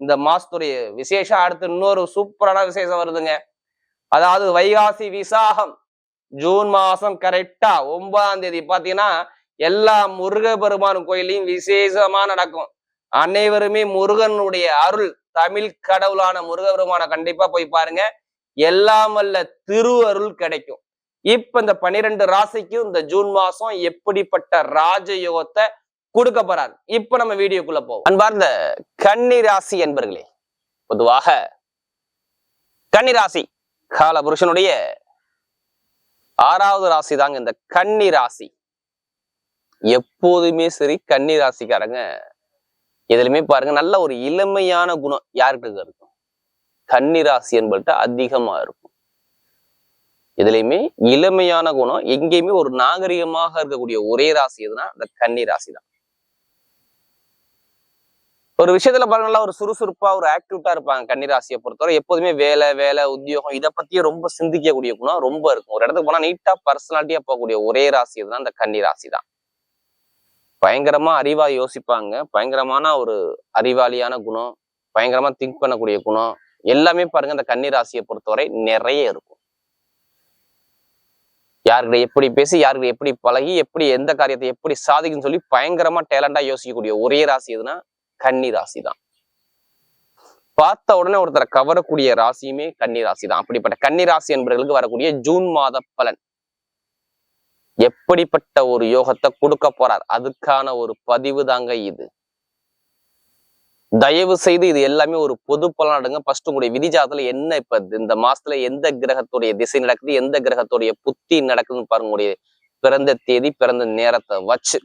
இந்த மாசத்துடைய விசேஷம் அடுத்து இன்னொரு சூப்பரான விசேஷம் வருதுங்க. அதாவது வைகாசி விசாகம். ஜூன் மாசம் கரெக்டா ஒன்பதாம் தேதி. பாத்தீங்கன்னா எல்லா முருக பெருமான் கோயிலையும் விசேஷமா நடக்கும். அனைவருமே முருகனுடைய அருள் தமிழ் கடவுளான முருகபெருமான கண்டிப்பா போய் பாருங்க. எல்லாம் வல்ல திரு அருள் கிடைக்கும். இப்ப இந்த பன்னிரெண்டு ராசிக்கும் இந்த ஜூன் மாசம் எப்படிப்பட்ட ராஜயோகத்தை கொடுக்க போறார். இப்ப நம்ம வீடியோக்குள்ள போவோம். அன்பார்ந்த கன்னி ராசி என்பர்களே பொதுவாக கன்னி ராசி கால புருஷனுடைய ஆறாவது ராசி தாங்க இந்த கன்னி ராசி எப்போதுமே சரி கன்னி ராசிக்காரங்க எதுலையுமே பாருங்க நல்ல ஒரு இளமையான குணம் யார்கிட்ட இருக்கும்? கன்னி ராசி என்பது அதிகமா இருக்கும். இதுலயுமே இளமையான குணம் எங்கேயுமே ஒரு நாகரிகமாக இருக்கக்கூடிய ஒரே ராசி எதுனா அந்த கன்னி ராசி தான் ஒரு விஷயத்துல பாருங்க நல்லா ஒரு சுறுசுறுப்பா ஒரு ஆக்டிவிட்டா இருப்பாங்க கன்னிராசியை பொறுத்தவரை. எப்போதுமே வேலை வேலை உத்தியோகம் இதை பத்தியே ரொம்ப சிந்திக்கக்கூடிய குணம் ரொம்ப இருக்கும். ஒரு இடத்துக்கு போனா நீட்டா பர்சனாலிட்டியா போகக்கூடிய ஒரே ராசி எதுனா அந்த கன்னிராசி தான். பயங்கரமா அறிவா யோசிப்பாங்க. பயங்கரமான ஒரு அறிவாளியான குணம். பயங்கரமா திங்க் பண்ணக்கூடிய குணம். எல்லாமே பாருங்க அந்த கன்னிராசியை பொறுத்தவரை நிறைய இருக்கும். யார்கிட்ட எப்படி பேசி யார்கிட்ட எப்படி பழகி எப்படி எந்த காரியத்தை எப்படி சாதிக்குன்னு சொல்லி பயங்கரமா டேலண்டா யோசிக்கக்கூடிய ஒரே ராசி எதுனா கன்னி ராசி தான். பார்த்த உடனே ஒருத்தரை கவரக்கூடிய ராசியுமே கன்னி ராசி தான். அப்படிப்பட்ட கன்னி ராசி என்பவர்களுக்கு வரக்கூடிய ஜூன் மாத பலன். எப்படிப்பட்ட ஒரு யோகத்தை கொடுக்க போறார்? அதுக்கான ஒரு பதிவு தாங்க இது. தயவு செய்து இது எல்லாமே ஒரு பொது பலனடுங்க ஃபர்ஸ்ட் உங்களுடைய விதிஜாதத்துல என்ன இப்ப இந்த மாசத்துல எந்த கிரகத்துடைய திசை நடக்குது எந்த கிரகத்துடைய புத்தி நடக்குதுன்னு பாருங்க. உங்களுடைய பிறந்த தேதி பிறந்த நேரத்தை வச்சு.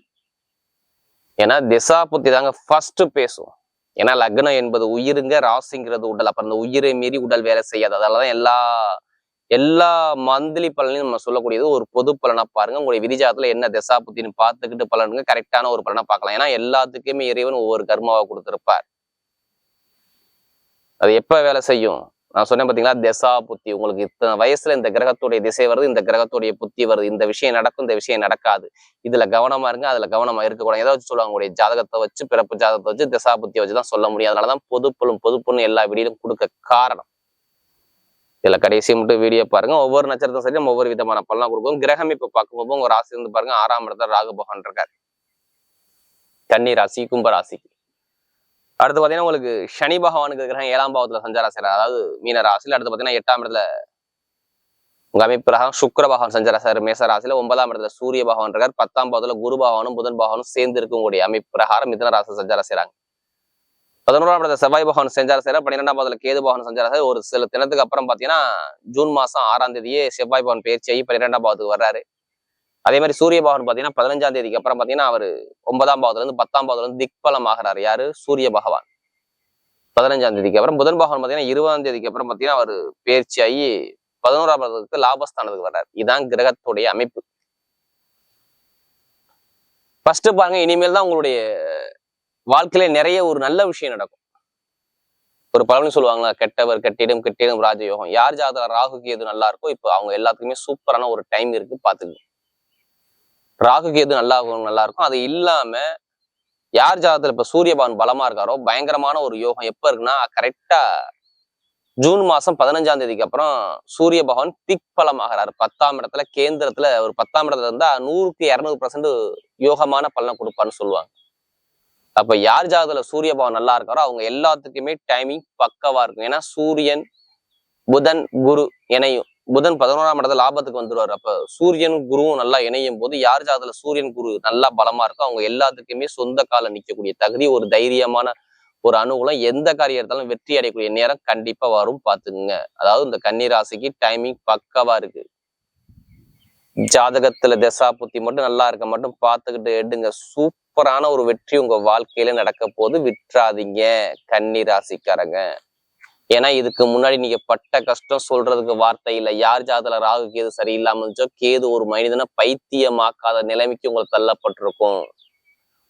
ஏன்னா திசா புத்தி தாங்க ஃபர்ஸ்ட் பேசும் ஏன்னா லக்னம் என்பது உயிருங்க ராசிங்கிறது உடல். அப்புறம் அந்த உயிரை மீறி உடல் வேலை செய்யாது. அதனாலதான் எல்லா எல்லா மந்த்லி பலனையும் நம்ம சொல்லக்கூடியது ஒரு பொது பலனா பாருங்க. உங்களுடைய விதிஜாதத்துல என்ன திசா புத்தின்னு பார்த்துக்கிட்டு பலனுங்க கரெக்டான ஒரு பலனை பார்க்கலாம். ஏன்னா எல்லாத்துக்குமே இறைவன் ஒவ்வொரு கர்மாவை கொடுத்துருப்பார். அது எப்ப வேலை செய்யும்? நான் சொன்னேன் பார்த்தீங்களா திசா புத்தி. உங்களுக்கு இத்தனை வயசுல இந்த கிரகத்துடைய திசை வருது இந்த கிரகத்துடைய புத்தி வருது. இந்த விஷயம் நடக்கும் இந்த விஷயம் நடக்காது. இதுல கவனமா இருங்க அதுல கவனமா இருக்கக்கூடாது. ஏதாவது சொல்லுவாங்க உங்களுடைய ஜாதகத்தை வச்சு பிறப்பு ஜாதகத்தை வச்சு திசா புத்தியை வச்சு தான் சொல்ல முடியும். அதனாலதான் பொதுப்பொருளும் பொதுப்பொருளும் எல்லா வீடியிலும் கொடுக்க காரணம். இதுல கடைசி மட்டும் வீடியோ பாருங்க. ஒவ்வொரு நட்சத்திரம் சரி நம்ம ஒவ்வொரு விதமான பலனா கொடுக்கும் கிரகம் இப்ப பார்க்கும்போது உங்க ராசி இருந்து பாருங்க ஆறாம் இடத்துல ராகு பகவான் இருக்காரு. கன்னி ராசி கும்ப ராசிக்கு அடுத்து பாத்தீங்கன்னா உங்களுக்கு சனி பகவானுக்கு இருக்கிற ஏழாம் பாவத்துல சஞ்சாரம் செய்யறாரு அதாவது மீன ராசியில் அடுத்து பாத்தீங்கன்னா எட்டாம் இடத்துல உங்க அமைப்பு பிரகாரம் சுக்கிர பகவான் சஞ்சாரம் மேச ராசியில ஒன்பதாம் இடத்துல சூரிய பகவான் இருக்கார். பத்தாம் பாவத்துல குரு பகவானும் புதன் பகவானும் சேர்ந்து இருக்கக்கூடிய அமைப்பு பிரகாரம் மிதன ராசி சஞ்சாரம் செய்றாங்க. பதினோராம் இடத்துல செவ்வாய் பகவான் சஞ்சாரம் செய்யறாரு பன்னிரெண்டாம் பாவத்துல கேது பகவான் சஞ்சாரம் ஒரு சில தினத்துக்கு அப்புறம் பாத்தீங்கன்னா ஜூன் மாசம் ஆறாம் தேதியே செவ்வாய் பகவான் பயிற்சியாகி பன்னிரெண்டாம் பாவத்துக்கு வர்றாரு. அதே மாதிரி சூரிய பகவான் பாத்தீங்கன்னா பதினஞ்சாம் தேதிக்கு அப்புறம் பாத்தீங்கன்னா அவர் ஒன்பதாம் பாவத்துல இருந்து பத்தாம் பாவத்துல இருந்து திக்பலம் ஆகிறார் யாரு? சூரிய பகவான். பதினஞ்சாம் தேதிக்கு அப்புறம் புதன் பகவான் பாத்தீங்கன்னா இருபதாம் தேதிக்கு அப்புறம் பாத்தீங்கன்னா அவர் பயிற்சியாகி பதினோராம் பாவத்துக்கு லாபஸ்தானத்துக்கு வர்றார். இதுதான் கிரகத்துடைய அமைப்பு. ஃபர்ஸ்ட் பாருங்க இனிமேல் தான் உங்களுடைய வாழ்க்கையில நிறைய ஒரு நல்ல விஷயம் நடக்கும். ஒரு பலன் சொல்லுவாங்களா? கெட்டவர் கெட்டிடம் கெட்டிடம் ராஜயோகம். யார் ஜாதகம் ராகுக்கு எது நல்லா இருக்கோ இப்போ அவங்க எல்லாத்துக்குமே சூப்பரான ஒரு டைம் இருக்கு பாத்துக்கங்க. ராகு எது நல்லா நல்லா இருக்கும் அது இல்லாம யார் ஜாதகத்துல இப்ப சூரியபான் பலமா இருக்காரோ பயங்கரமான ஒரு யோகம் எப்ப இருக்குன்னா கரெக்டா ஜூன் மாசம் பதினஞ்சாம் தேதிக்கு அப்புறம் சூரிய பகவான் திக் பலமாகிறார். பத்தாம் இடத்துல கேந்திரத்துல ஒரு பத்தாம் இடத்துல இருந்தா நூறுக்கு இரநூறு பர்சன்ட் யோகமான பலனை கொடுப்பான்னு சொல்லுவாங்க. அப்ப யார் ஜாதகத்துல சூரிய பகவான் நல்லா இருக்காரோ அவங்க எல்லாத்துக்குமே டைமிங் பக்கவா இருக்கும். ஏன்னா சூரியன் புதன் குரு இணையும். புதன் பதினோராம் இடத்துல லாபத்துக்கு வந்துருவாரு. அப்ப சூரியன் குருவும் நல்லா இணையும் போது யார் ஜாதகத்துல சூரியன் குரு நல்லா பலமா இருக்கோ அவங்க எல்லாத்துக்குமே சொந்த கால நிக்கக்கூடிய தகுதி ஒரு தைரியமான ஒரு அனுகூலம் எந்த காரியம் எடுத்தாலும் வெற்றி அடையக்கூடிய நேரம் கண்டிப்பா வரும். பாத்துக்குங்க அதாவது இந்த கன்னிராசிக்கு டைமிங் பக்கவா இருக்கு. ஜாதகத்துல தசா புத்தி மட்டும் நல்லா இருக்க மட்டும் பார்த்துக்கிட்டு எடுங்க. சூப்பரான ஒரு வெற்றி உங்க வாழ்க்கையில நடக்க போது. விட்டுறாதீங்க. கன்னிராசிக்காரங்க ஏன்னா இதுக்கு முன்னாடி நீங்க பட்ட கஷ்டம் சொல்றதுக்கு வார்த்தை இல்லை. யார் ஜாதல ராகு கேது சரியில்லாம இருந்துச்சோ கேது ஒரு மனிதனை பைத்தியமாக்காத நிலைமைக்கு உங்களை தள்ளப்பட்டிருக்கும்.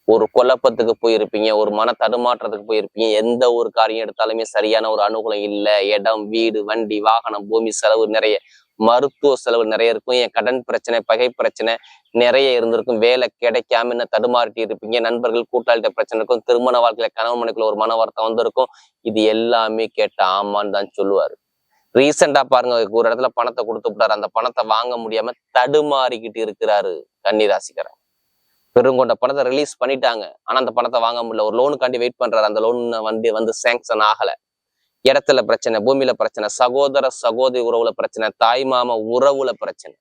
ஒரு குழப்பத்துக்கு போயிருப்பீங்க ஒரு மன தடுமாற்றத்துக்கு போயிருப்பீங்க. எந்த ஒரு காரியம் எடுத்தாலுமே சரியான ஒரு அனுகூலம் இல்லை. இடம் வீடு வண்டி வாகனம் பூமி செலவு நிறைய மருத்துவ செலவு நிறைய இருக்கும். என் கடன் பிரச்சனை பகை பிரச்சனை நிறைய இருந்திருக்கும். வேலை கிடைக்காம என்ன தடுமாறிட்டு இருப்பீங்க? நண்பர்கள் கூட்டாளிட்ட பிரச்சனை இருக்கும். திருமண வாழ்க்கையில கணவன் மனைக்குள்ள ஒரு மன வார்த்தை வந்திருக்கும். இது எல்லாமே கேட்ட ஆமான்னு தான் சொல்லுவாரு. ரீசெண்டா பாருங்க ஒரு இடத்துல பணத்தை கொடுத்து விட்டாரு. அந்த பணத்தை வாங்க முடியாம தடுமாறிக்கிட்டு இருக்கிறாரு கன்னிராசிக்காரன் பெருங்கொண்ட பணத்தை ரிலீஸ் பண்ணிட்டாங்க. ஆனா அந்த பணத்தை வாங்க முடியல. ஒரு லோனுக்காண்டி வெயிட் பண்றாரு. அந்த லோன் வந்து வந்து சேங்ஷன் ஆகல. இடத்துல பிரச்சனை பூமியில பிரச்சனை சகோதர சகோதரி உறவுல பிரச்சனை தாய் மாமா உறவுல பிரச்சனை.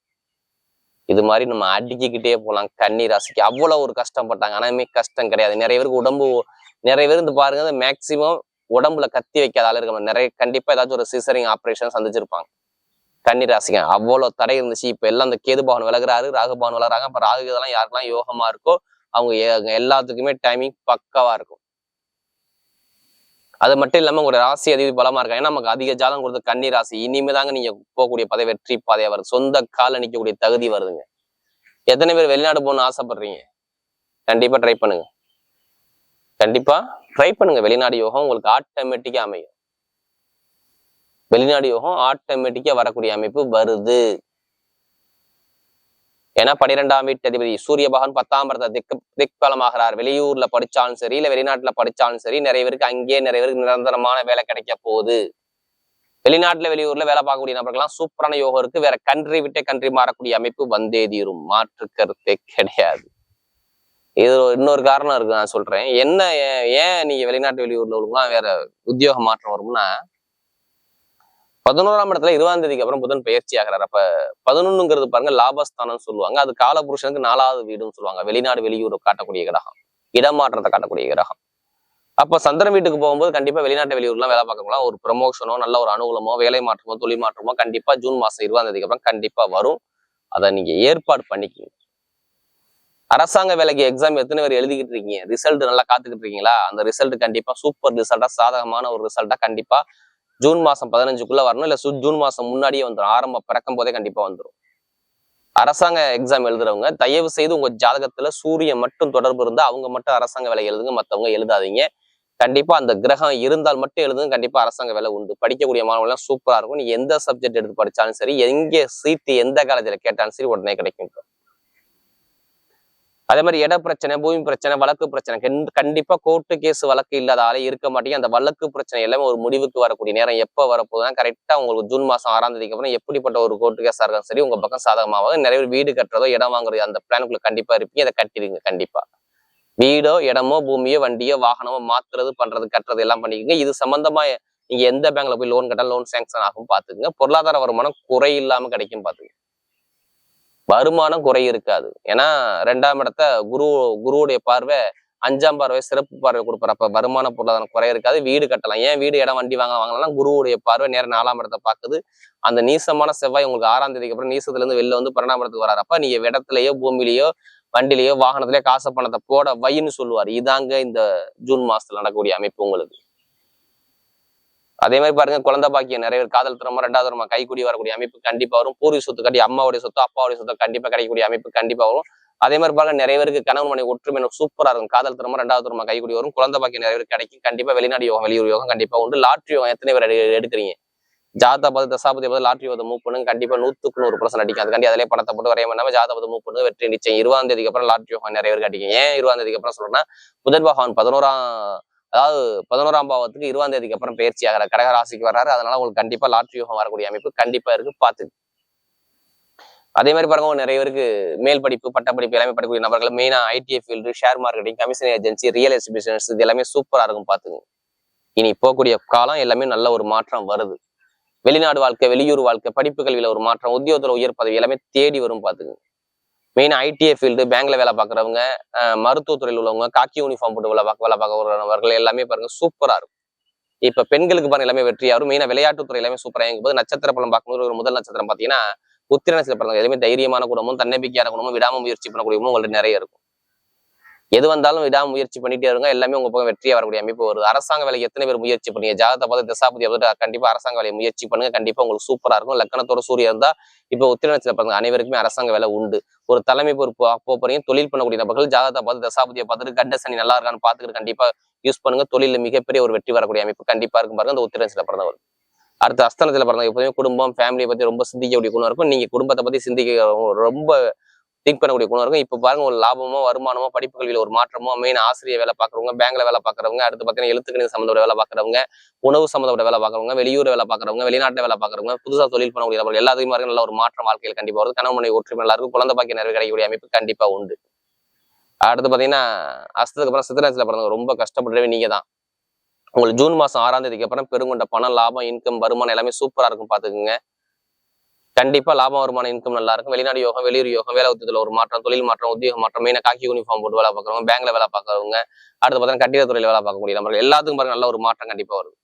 இது மாதிரி நம்ம அடிக்கிக்கிட்டே போகலாம் கன்னி ராசிக்கு அவ்வளவு ஒரு கஷ்டப்பட்டாங்க. ஆனால் கஷ்டம் கிடையாது. நிறைய பேருக்கு உடம்பு நிறைய பேர் இருந்து பாருங்க மேக்சிமம் உடம்புல கத்தி வைக்காத ஆள் இருக்க நிறைய கண்டிப்பா ஏதாச்சும் ஒரு சிசரிங் ஆப்ரேஷன் சந்திச்சிருப்பாங்க. கன்னி ராசிங்க அவ்வளவு தடை இருந்துச்சு. இப்ப எல்லாம் அந்த கேது பவன் விலகுறாரு ராகு பவன் விலகுறாங்க. அப்ப ராகு இதெல்லாம் யாருக்கெல்லாம் யோகமா இருக்கோ அவங்க எல்லாத்துக்குமே டைமிங் பக்காவா இருக்கும். அது மட்டும் இல்லாமல் உங்களுடைய ராசி அதிக பலமாக இருக்கா ஏன்னா நமக்கு அதிக ஜாதகம் கொடுத்த கன்னி ராசி இனிமே தாங்க நீங்கள் போகக்கூடிய பதவி வெற்றி பாதையாக வருது சொந்த கால நிற்கக்கூடிய தகுதி வருதுங்க. எத்தனை பேர் வெளிநாடு போகணும்னு ஆசைப்படுறீங்க? கண்டிப்பாக ட்ரை பண்ணுங்க. கண்டிப்பாக ட்ரை பண்ணுங்க. வெளிநாடு யோகம் உங்களுக்கு ஆட்டோமேட்டிக்காக அமையும். வெளிநாடு யோகம் ஆட்டோமேட்டிக்காக வரக்கூடிய அமைப்பு வருது. ஏன்னா பன்னிரெண்டாம் வீட்டு அதிபதி சூரிய பகவான் பத்தாம் இடத்த திக்கு திக்பலமாகிறார். வெளியூர்ல படிச்சாலும் சரி இல்ல வெளிநாட்டுல படிச்சாலும் சரி நிறைய பேருக்கு அங்கேயே நிறைய பேருக்கு நிரந்தரமான வேலை கிடைக்க போகுது. வெளிநாட்டுல வெளியூர்ல வேலை பார்க்கக்கூடிய நபர்கள்லாம் சூப்பரான யோகம் இருக்கு. வேற கண்ட்ரி விட்டே கண்ட்ரி மாறக்கூடிய அமைப்பு வந்தே தீரும். மாற்று கருத்தே கிடையாது. இது இன்னொரு காரணம் இருக்கு நான் சொல்றேன். என்ன ஏன் ஏன் நீங்க வெளிநாட்டு வெளியூர்ல உள்ளவங்கலாம் வேற உத்தியோக மாற்றம் வரும்னா பதினோராம் இடத்துல இருபதாம் தேதிக்கு அப்புறம் புதன் பயிற்சி ஆகிறார். அப்ப பதினொன்னுங்கிறது பாருங்க லாபஸ்தானம் சொல்லுவாங்க. அது காலபுருஷனுக்கு நாலாவது வீடுன்னு சொல்லுவாங்க. வெளிநாடு வெளியூர் காட்டக்கூடிய கிரகம். இடமாற்றத்தை காட்டக்கூடிய கிரகம். அப்ப சந்திரன் வீட்டுக்கு போகும்போது கண்டிப்பா வெளிநாட்டு வெளியூர்லாம் வேலை பார்க்கலாம் ஒரு ப்ரமோஷனோ நல்ல ஒரு அனுகூலமோ வேலை மாற்றமோ தொழில் மாற்றமோ கண்டிப்பா ஜூன் மாசம் இருபதாம் தேதிக்கு அப்புறம் கண்டிப்பா வரும். அதை நீங்க ஏற்பாடு பண்ணிக்கிங்க. அரசாங்க வேலைக்கு எக்ஸாம் எத்தனை பேர் எழுதிக்கிட்டு இருக்கீங்க? ரிசல்ட் நல்லா காத்துக்கிட்டு இருக்கீங்களா? அந்த ரிசல்ட் கண்டிப்பா சூப்பர் ரிசல்ட்டா சாதகமான ஒரு ரிசல்ட்டா கண்டிப்பா ஜூன் மாசம் பதினஞ்சுக்குள்ள வரணும். இல்ல சு- ஜூன் மாசம் முன்னாடியே வந்துடும் ஆரம்ப பிறக்கும் போதே கண்டிப்பா வந்துடும் அரசாங்க எக்ஸாம் எழுதுறவங்க தயவு செய்து உங்க ஜாதகத்துல சூரியன் மட்டும் தொடர்பு இருந்தா அவங்க மட்டும் அரசாங்க வேலை எழுதுங்க. மத்தவங்க எழுதாதீங்க. கண்டிப்பா அந்த கிரகம் இருந்தால் மட்டும் எழுதுங்க. கண்டிப்பா அரசாங்க வேலை உண்டு. படிக்கக்கூடிய மாணவர்கள் சூப்பரா இருக்கும். நீ எந்த சப்ஜெக்ட் எடுத்து படிச்சாலும் சரி எங்கே சீட்டு எந்த காலேஜில் கேட்டாலும் சரி உடனே கிடைக்கும். அதே மாதிரி இட பிரச்சனை பூமி பிரச்சனை வழக்கு பிரச்சனை கண்டி- கண்டிப்பா கோர்ட்டு கேஸ் வழக்கு இல்லாத ஆளே இருக்க மாட்டேங்குது. அந்த வழக்கு பிரச்சனை எல்லாமே ஒரு முடிவுக்கு வரக்கூடிய நேரம் எப்போ வரப்போகுதுன்னா கரெக்டா உங்களுக்கு ஜூன் மாசம் ஆறாம் தேதிக்கு அப்புறம் எப்படிப்பட்ட ஒரு கோர்ட்டு கேஸா இருந்தாலும் சரி உங்க பக்கம் சாதகமாக நிறைய பேர் வீடு கட்டுறதோ இடம் வாங்குறதோ அந்த பிளானுக்குள்ள கண்டிப்பா இருப்பீங்க. அதை கட்டிடுங்க கண்டிப்பா. வீடோ இடமோ பூமியோ வண்டியோ வாகனமோ மாத்துறது பண்றது கட்டுறது எல்லாம் பண்ணிக்கோங்க. இது சம்பந்தமா நீங்க எந்த பேங்க்ல போய் லோன் கட்டாலும் லோன் சேங்ஷன் ஆகும் பார்த்துக்குங்க. பொருளாதார வருமானம் குறை இல்லாம கிடைக்கும் பார்த்துக்குங்க. வருமானம் குறை இருக்காது. ஏன்னா ரெண்டாம் இடத்த குரு குருவுடைய பார்வை அஞ்சாம் பார்வை சிறப்பு பார்வை கொடுக்குறப்ப வருமான பொருளாதாரம் குறை இருக்காது. வீடு கட்டலாம். ஏன் வீடு இடம் வண்டி வாங்க வாங்கலாம் குருவுடைய பார்வை நேரம் நாலாம் இடத்தை பார்க்குது. அந்த நீசமான செவ்வாய் உங்களுக்கு ஆறாம் தேதிக்கு அப்புறம் நீசத்துல இருந்து வெளில வந்து பன்னெண்டாம் இடத்துக்கு வராரு. நீங்க இடத்துலயோ பூமியிலயோ வண்டிலேயோ வாகனத்திலேயோ காசு பணத்தை போட வைன்னு சொல்லுவார். இதாங்க இந்த ஜூன் மாசத்துல நடக்கக்கூடிய அமைப்பு உங்களுக்கு. அதே மாதிரி பாருங்க குழந்தை பாக்கியம் நிறைய பேர் காதல் திறமா ரெண்டாவது தரமா கைக்கூடி வரக்கூடிய அமைப்பு கண்டிப்பா வரும். பூர்வீக சொத்து கட்டி அம்மாவுடைய சொத்து அப்பாவுடைய சொத்து கண்டிப்பா கிடைக்கக்கூடிய அமைப்பு கண்டிப்பா வரும். அதே மாதிரி பாருங்க நிறைய பேருக்கு கணவன் மனைவி ஒற்றுமை சூப்பரா இருக்கும். காதல் திறமா ரெண்டாவது திறமா கைக்கூடி வரும். குழந்தை பாக்கியம் நிறைய பேர் கிடைக்கும். கண்டிப்பா வெளிநாடு யோகம் வெளியூர் யோகம் கண்டிப்பா உண்டு. லாட்ரி யோகம் எத்தனை பேர் எடுக்கிறீங்க? ஜாதா பார்த்து தசாபதி பார்த்து லாட்ரி பதம் மூவ் பண்ணுங்க. கண்டிப்பா நூத்துக்கு நூறு பர்சன்ட் அடிக்கும். அதுக்காண்டி அதிலே படத்தை போட்டு வரைய பண்ணாம ஜாதா பதம் மூவ் பண்ணுங்க. வெற்றி நிச்சயம். இருபதாம் தேதிக்கு அப்புறம் லாட்ரி யோகம் நிறைய பேருக்கு கிடைக்கும் ஏன் இருபதாம் தேதிக்கு அப்புறம் சொல்றேன்னா புதன் பகவான் பதினோராம் அதாவது பதினோராம் பாவத்துக்கு இருபதாம் தேதிக்கு அப்புறம் பயிற்சி ஆகிற கடகராசிக்கு வர்றாரு. அதனால உங்களுக்கு கண்டிப்பா லாட்ரி யோகம் வரக்கூடிய அமைப்பு கண்டிப்பா இருக்கு. பார்த்து அதே மாதிரி பாருங்க நிறைய பேருக்கு மேல் படிப்பு பட்டப்படிப்பு எல்லாமே படிக்கக்கூடிய நபர்கள் மெயினா ITI field share marketing commission agency real estate business இது எல்லாமே சூப்பரா இருக்கும். பாத்துங்க இனி போகக்கூடிய காலம் எல்லாமே நல்ல ஒரு மாற்றம் வருது. வெளிநாடு வாழ்க்கை வெளியூர் வாழ்க்கை படிப்பு கல்வியில ஒரு மாற்றம் உத்தியோகத்துல உயர் பதவி எல்லாமே தேடி வரும். பாத்துங்க மெயினாக ஐடிஐ ஃபீல்டு பேங்க்ல வேலை பார்க்குறவங்க மருத்துவத்துறையில் உள்ளவங்க காக்கி யூனிஃபார்ம் போட்டு வேலை பார்க்க வேலை பார்க்கறவர்கள் எல்லாமே பாருங்க சூப்பராக இருக்கும். இப்போ பெண்களுக்கு பாருங்க எல்லாமே வெற்றியாகும் மெயினாக விளையாட்டுத்துறை எல்லாமே சூப்பராக இருக்கும் போது நட்சத்திர பலம் பார்க்கும்போது ஒரு முதல் நட்சத்திரம் பார்த்தீங்கன்னா உத்திரனசில பிறந்தவங்க எதுவுமே தைரியமான குடும்பம் தன்னம்பிக்கையான குடும்பம் விடாம முயற்சி பண்ணக்கூடிய குணமும் உங்கள்ட்ட நிறைய இருக்கும். எது வந்தாலும் விடாம முயற்சி பண்ணிட்டே இருங்க. எல்லாமே உங்க பக்கம் வெற்றியா வரக்கூடிய அமைப்பு வருது. அரசாங்க வேலைக்கு எத்தனை பேர் முயற்சி பண்ணீங்க? ஜாதகத்தை பார்த்து தசாபதி பார்த்து கண்டிப்பா அரசாங்க வேலையை முயற்சி பண்ணுங்க. கண்டிப்பா உங்களுக்கு சூப்பரா இருக்கும். லக்கணத்தோட சூரிய இருந்தா இப்போ உத்திரணத்துல பாருங்க அனைவருக்குமே அரசாங்க வேலை உண்டு. ஒரு தலைமை பொறுப்பு போறீங்க. தொழில் பண்ணக்கூடிய நபர்கள் ஜாதகத்தை பார்த்து தசாபதியை பார்த்துட்டு கண்டசனி நல்லா இருக்கான்னு பாத்துக்கிட்டு கண்டிப்பா யூஸ் பண்ணுங்க. தொழில மிகப்பெரிய ஒரு வெற்றி வரக்கூடிய அமைப்பு கண்டிப்பா இருக்கும் பாருங்க. அந்த உத்திரனசில பிறந்தவர். அடுத்து அஸ்தனத்துல பிறந்த எப்போதுமே குடும்பம் ஃபேமிலியை பத்தி ரொம்ப சிந்திக்கக்கூடிய குணம் இருக்கும். நீங்க குடும்பத்தை பத்தி சிந்திக்க ரொம்ப திங்க் பண்ணக்கூடிய குணம் இருக்கும். இப்போ பாருங்க ஒரு லாபமோ வருமானமோ படிப்பு கல்வியில் ஒரு மாற்றமோ மெயின் ஆசிரியர் வேலை பார்க்குறவங்க பேங்க்ல வேலை பார்க்குறவங்க அடுத்து பார்த்தீங்கன்னா எழுத்துக்கணித சம்மந்தப்பட்ட வேலை பார்க்குறவங்க உணவு சம்மந்தப்பட்ட வேலை பார்க்குறவங்க வெளியூர் வேலை பார்க்குறவங்க வெளிநாட்டில் வேலை பார்க்குறவங்க புதுசாக தொழில் பண்ணக்கூடிய நபர்கள் எல்லாத்துக்குமே பாருங்க நல்ல ஒரு மாற்றம் வாழ்க்கையில் கண்டிப்பாக வருது. கணவன் மனைவி ஒற்றுமை நல்லா இருக்கும் குழந்தை பாக்கிய நிறைவு கிடைக்கக்கூடிய அமைப்பு கண்டிப்பாக உண்டு. அடுத்து பாத்தீங்கன்னா அஸ்தத்துக்கு அப்புறம் சித்தராசில பிறந்தவங்க ரொம்ப கஷ்டப்படுறவே நீங்கள் தான் உங்களுக்கு ஜூன் மாதம் ஆறாம் தேதிக்கு அப்புறம் பெருங்கொண்ட பணம் லாபம் இன்கம் வருமானம் எல்லாமே சூப்பரா இருக்கும் பாத்துக்கோங்க. கண்டிப்பா லாபம் வருமான இன்கம் நல்லா இருக்கும். வெளிநாடு யோகம் வெளியூர் யோகம் வேலை உத்தியத்துல ஒரு மாற்றம் தொழில் மாற்றம் உத்தியோக மாற்றம் மெயினா காக்கி யூனிஃபார்ம் போட்டு வேலை பார்க்குறவங்க பேங்க்ல வேலை பார்க்கறவங்க அடுத்து பார்த்தீங்கன்னா கட்டிடத்துறையில வேலை பார்க்கக்கூடிய நபர்கள் எல்லாத்துக்கும் பாருங்க நல்ல ஒரு மாற்றம் கண்டிப்பா வருது.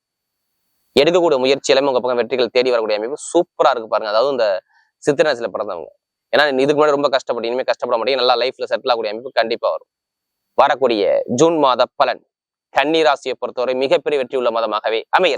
எடுக்கக்கூடிய முயற்சி எல்லாமே உங்க பக்கம் வெற்றிகள் தேடி வரக்கூடிய அமைப்பு சூப்பரா இருக்கு பாருங்க. அதாவது இந்த சித்திரசில பிறந்தவங்க. ஏன்னா இதுக்கு முன்னாடி ரொம்ப கஷ்டப்பட்டு இனிமே கஷ்டப்பட மாட்டீங்க நல்லா லைஃப்ல செட்டில் ஆகக்கூடிய அமைப்பு கண்டிப்பா வரும். வரக்கூடிய ஜூன் மாத பலன். கன்னி ராசியை பொறுத்தவரை மிகப்பெரிய வெற்றி உள்ள மாதமாகவே அமைகிறது.